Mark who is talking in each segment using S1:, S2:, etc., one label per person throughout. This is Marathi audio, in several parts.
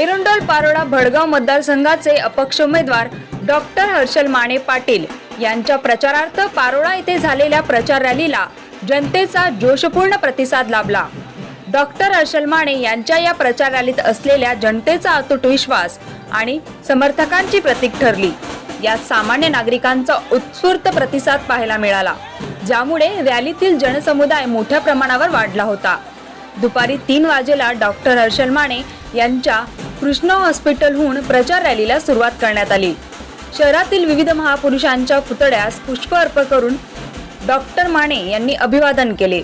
S1: एरंडोल पारोडा भडगाव मतदारसंघाचे अपक्ष उमेदवार डॉक्टर हर्षल माने पाटील यांच्या प्रचारार्थ पारोळा येथे झालेल्या प्रचार रॅलीला जनतेचा जोशपूर्ण प्रतिसाद लाभला. डॉक्टर हर्षल माने यांच्या या प्रचार रॅलीत असलेल्या जनतेचा अतूट विश्वास आणि समर्थकांची प्रतीक ठरली. यात सामान्य नागरिकांचा उत्स्फूर्त प्रतिसाद पाहायला मिळाला ज्यामुळे रॅलीतील जनसमुदाय मोठ्या प्रमाणावर वाढला होता. दुपारी तीन वाजेला डॉक्टर हर्षल माने यांच्या कृष्ण हॉस्पिटलहून प्रचार रॅलीला सुरुवात करण्यात आली. शहरातील विविध महापुरुषांच्या पुतळ्यास पुष्प अर्पण करून डॉक्टर माने यांनी अभिवादन केले.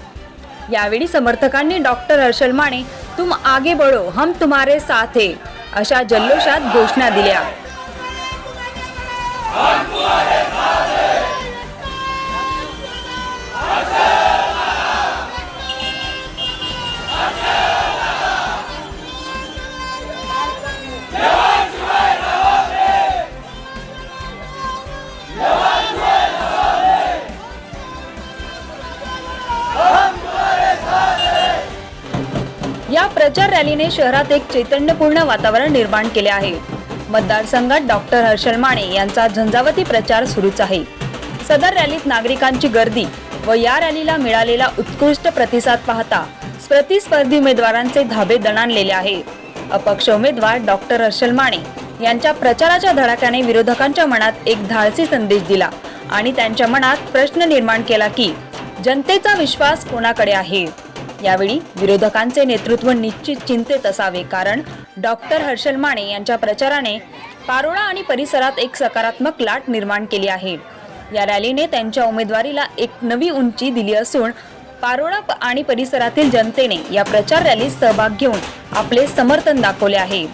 S1: यावेळी समर्थकांनी डॉक्टर हर्षल माने तुम आगे बढो हम तुम्हारे साथ है अशा जल्लोषात घोषणा दिल्या. प्रचार रॅलीने शहरात एक चैतन्यपूर्ण वातावरण निर्माण केले आहे. मतदारसंघात डॉक्टर हर्षल माने यांचा झंझावती प्रचार सुरूच आहे. सदर रॅलीत नागरिकांची गर्दी व या रॅलीला मिळालेला उत्कृष्ट प्रतिसाद पाहता प्रतिस्पर्धी उमेदवारांचे धाबे दणाणलेले आहे. अपक्ष उमेदवार डॉक्टर हर्षल माने यांच्या प्रचाराच्या धडाक्याने विरोधकांच्या मनात एक धाडसी संदेश दिला आणि त्यांच्या मनात प्रश्न निर्माण केला की जनतेचा विश्वास कोणाकडे आहे? यावेळी विरोधकांचे नेतृत्व निश्चित चिंतेत असावे कारण डॉक्टर हर्षल माने यांच्या प्रचाराने पारोळा आणि परिसरात एक सकारात्मक लाट निर्माण केली आहे. या रॅलीने त्यांच्या उमेदवारीला एक नवी उंची दिली असून पारोळा आणि परिसरातील जनतेने या प्रचार रॅलीत सहभाग घेऊन आपले समर्थन दाखवले आहे.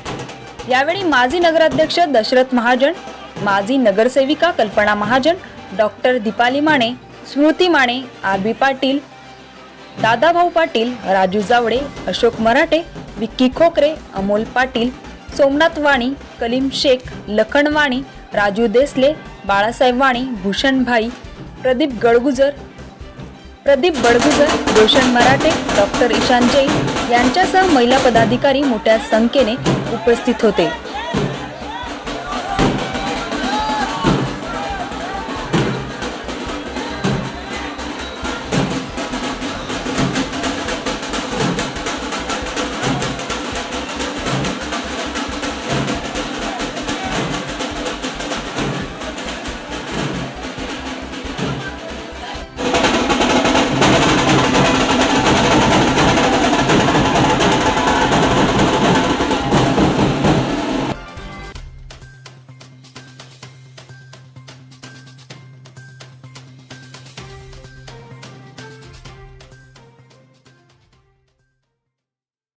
S1: यावेळी माजी नगराध्यक्ष दशरथ महाजन माजी नगरसेविका Kalpana Mahajan doctor Deepali Mane Smruti Mane R B Patil Dadabhau Patil Raju Javade Ashok Marathe Vicky Khokare Amol Patil Somnath Wani Kalim Shaikh Lakhan Wani Raju Desale Balasaheb Wani Bhushanbhai Pradeep Gadgujar Pradeep Badgujar Roshan Marathe doctor Ishan Jain यांच्यासह महिला पदाधिकारी मोठ्या संख्येने उपस्थित होते.